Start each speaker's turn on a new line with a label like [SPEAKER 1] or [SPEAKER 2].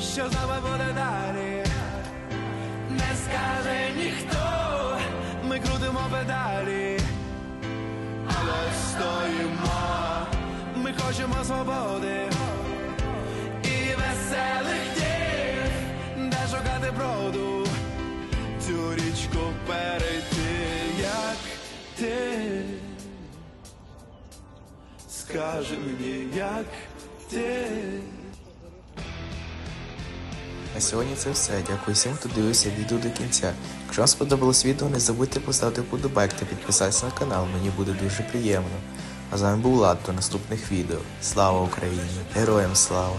[SPEAKER 1] що з буде далі, не скаже ніхто, ми крутимо педалі, але стоїмо, ми хочемо свободи і веселих днів, де шукати броду, цю річку перейти, як ти. Скажи мені, як ти.
[SPEAKER 2] На сьогодні це все. Дякую всім, хто дивився відео до кінця. Якщо вам сподобалось відео, не забудьте поставити вподобайк та підписатися на канал, мені буде дуже приємно. А з вами був Лад до наступних відео. Слава Україні! Героям слава!